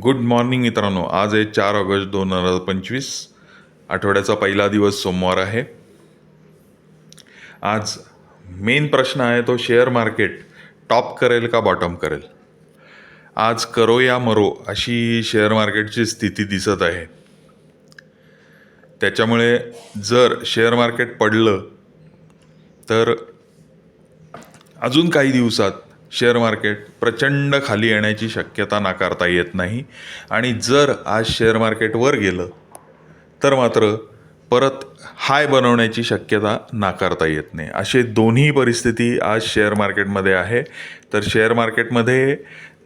Good morning मित्रांनो. आज आहे चार ऑगस्ट दोन हजार पंचवीस. आठवड्याचा पहिला दिवस सोमवार आहे. आज मेन प्रश्न आहे तो शेअर मार्केट टॉप करेल का बॉटम करेल? आज करो या मरो अशी शेअर मार्केटची स्थिती दिसत आहे. त्याच्यामुळे जर शेअर मार्केट पडलं तर अजून काही दिवसात शेअर मार्केट प्रचंड खाली येण्याची शक्यता नाकारता येत नाही. आणि जर आज शेअर मार्केट वर गेलं तर मात्र परत हाय बनवण्याची शक्यता नाकारता येत नाही. असे दोन्ही परिस्थिती आज शेअर मार्केटमध्ये आहे. तर शेअर मार्केटमध्ये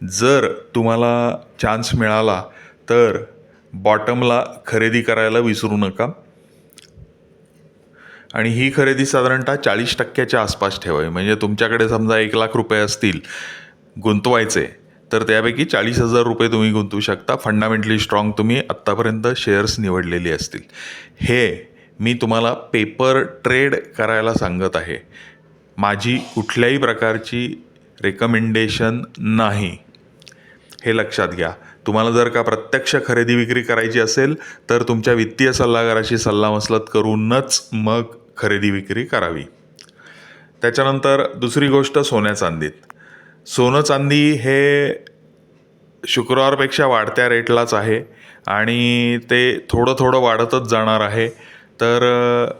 जर तुम्हाला चान्स मिळाला तर बॉटमला खरेदी करायला विसरू नका. आणि ही खरेदी साधारणतः चाळीस टक्क्याच्या आसपास ठेवावी. म्हणजे तुमच्याकडे समजा एक लाख रुपये असतील गुंतवायचे तर त्यापैकी चाळीस हजार रुपये तुम्ही गुंतवू शकता. फंडामेंटली स्ट्रॉंग तुम्ही आत्तापर्यंत शेअर्स निवडलेली असतील. हे मी तुम्हाला पेपर ट्रेड करायला सांगत आहे. माझी कुठल्याही प्रकारची रेकमेंडेशन नाही. हे लक्षात घ्या. तुम्हाला जर का प्रत्यक्ष खरेदी विक्री करायची असेल तर तुमच्या वित्तीय सल्लागाराशी सल्लामसलत करूनच मग खरेदी विक्री करावी. त्याच्यानंतर दुसरी गोष्ट सोन्या चांदीत. सोनं चांदी हे शुक्रवारपेक्षा वाढत्या रेटलाच आहे आणि ते थोडं थोडं वाढतच जाणार आहे. तर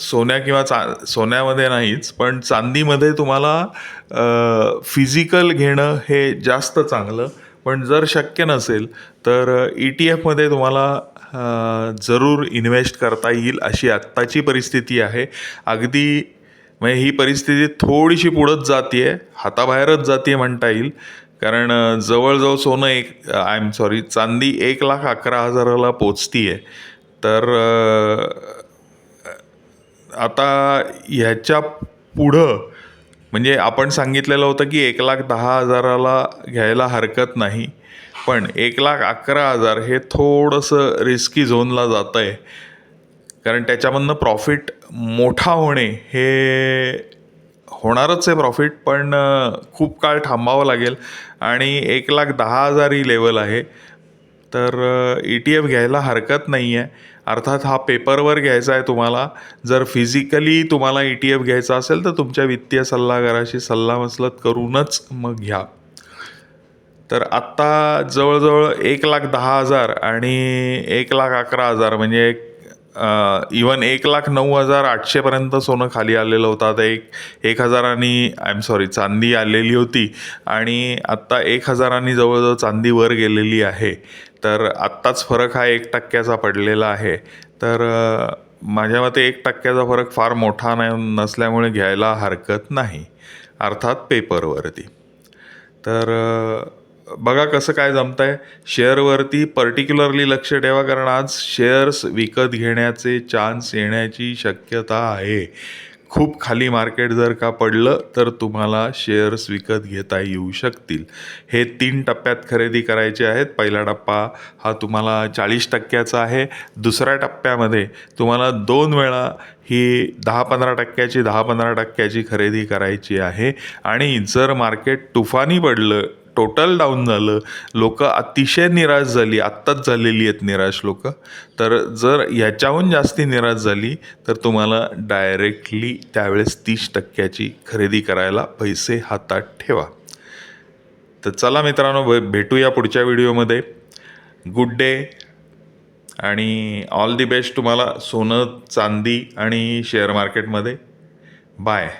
सोन्या किंवा चा सोन्यामध्ये नाहीच पण चांदीमध्ये तुम्हाला फिजिकल घेणं हे जास्त चांगलं. पण जर शक्य नसेल तर ई टी एफमध्ये तुम्हाला जरूर इन्व्हेस्ट करता येईल अशी आत्ताची परिस्थिती आहे. अगदी म्हणजे ही परिस्थिती थोडीशी पुढंच जाते आहे हाताबाहेरच जाते म्हणता येईल. कारण जवळजवळ सोनं एक आय एम सॉरी चांदी एक लाख अकरा हजाराला पोचती आहे तर आता ह्याच्या पुढं म्हणजे आपण सांगितलेलं होतं की एक लाख दहा हजाराला घ्यायला हरकत नाही. पण एक लाख अकरा हजार हे थोडंसं रिस्की झोनला जातं आहे कारण त्याच्यामधनं प्रॉफिट मोठा होणे हे होणारच आहे प्रॉफिट पण खूप काळ थांबावं लागेल. आणि एक लाख दहा हजार ही लेवल आहे. तर ई टी एफ घ्यायला हरकत नाही आहे अर्थात हा पेपरवर घ्यायचा आहे तुम्हाला. जर फिजिकली तुम्हाला ई टी एफ घ्यायचा असेल तर तुमच्या वित्तीय सल्लागाराशी सल्लामसलत करूनच मग घ्या. तर आत्ता जवळजवळ एक लाख दहा हजार आणि एक लाख अकरा हजार म्हणजे इवन एक लाख नऊ हजार आठशेपर्यंत सोनं खाली आलेलं होतं. आता एक एक हजारांनी आय एम सॉरी चांदी आलेली होती आणि आत्ता एक हजारांनी जवळजवळ चांदी वर गेलेली आहे. तर आत्ताच फरक हा एक टक्क्याचा पडलेला आहे. तर माझ्या मते एक टक्क्याचा फरक फार मोठा नाही नसल्यामुळे घ्यायला हरकत नाही. अर्थात पेपरवरती तर बघा कसं काय जमत आहे शेअरवरती पर्टिक्युलरली लक्ष ठेवा कारण आज शेअर्स विकत घेण्याचे चान्स येण्याची शक्यता आहे. खूप खाली मार्केट जर का पडलं तर तुम्हाला शेअर्स विकत घेता येऊ शकतील. हे तीन टप्प्यात खरेदी करायचे आहेत. पहिला टप्पा हा तुम्हाला चाळीस टक्क्याचा आहे. दुसऱ्या टप्प्यामध्ये तुम्हाला दोन वेळा ही दहा पंधरा टक्क्याची दहा पंधरा टक्क्याची खरेदी करायची आहे. आणि जर मार्केट तुफानी पडलं टोटल डाऊन झालं. लोक अतिशय निराश झाली. आत्ताच झालेली आहेत निराश लोक. तर जर ह्याच्याहून जास्ती निराश झाली तर तुम्हाला डायरेक्टली त्यावेळेस तीस टक्क्याची खरेदी करायला पैसे हातात ठेवा. तर चला मित्रांनो भे- भेटूया पुढच्या व्हिडिओमध्ये. गुड डे आणि ऑल दी बेस्ट तुम्हाला सोनं चांदी आणि शेअर मार्केटमध्ये बाय